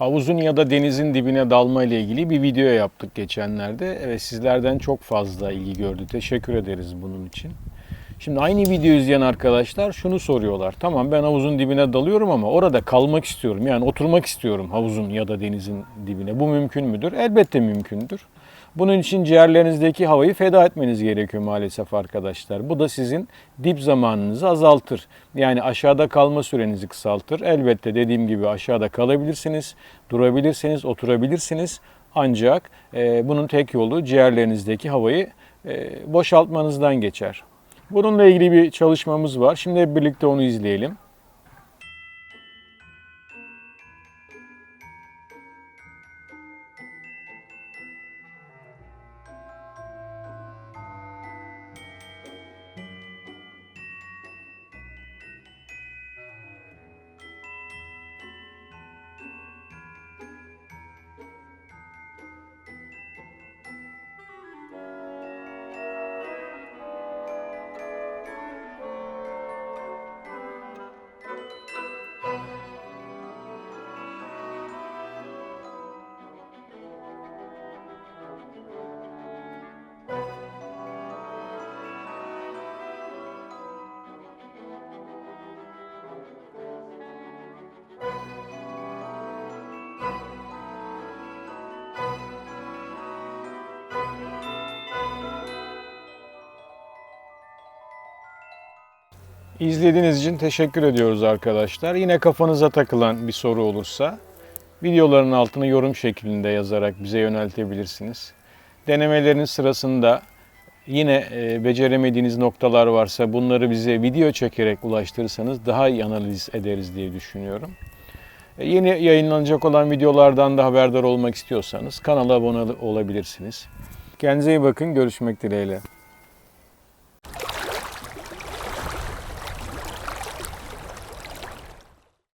Havuzun ya da denizin dibine dalma ile ilgili bir video yaptık geçenlerde. Evet sizlerden çok fazla ilgi gördü. Teşekkür ederiz bunun için. Şimdi aynı video izleyen arkadaşlar şunu soruyorlar. Tamam ben havuzun dibine dalıyorum ama orada kalmak istiyorum. Yani oturmak istiyorum havuzun ya da denizin dibine. Bu mümkün müdür? Elbette mümkündür. Bunun için ciğerlerinizdeki havayı feda etmeniz gerekiyor maalesef arkadaşlar. Bu da sizin dip zamanınızı azaltır. Yani aşağıda kalma sürenizi kısaltır. Elbette dediğim gibi aşağıda kalabilirsiniz, durabilirsiniz, oturabilirsiniz. Ancak e, bunun tek yolu ciğerlerinizdeki havayı e, boşaltmanızdan geçer. Bununla ilgili bir çalışmamız var. Şimdi hep birlikte onu izleyelim. İzlediğiniz için teşekkür ediyoruz arkadaşlar. Yine kafanıza takılan bir soru olursa videoların altına yorum şeklinde yazarak bize yöneltebilirsiniz. Denemelerin sırasında yine e, beceremediğiniz noktalar varsa bunları bize video çekerek ulaştırırsanız daha iyi analiz ederiz diye düşünüyorum. E, Yeni yayınlanacak olan videolardan da haberdar olmak istiyorsanız kanala abone olabilirsiniz. Kendinize iyi bakın. Görüşmek dileğiyle.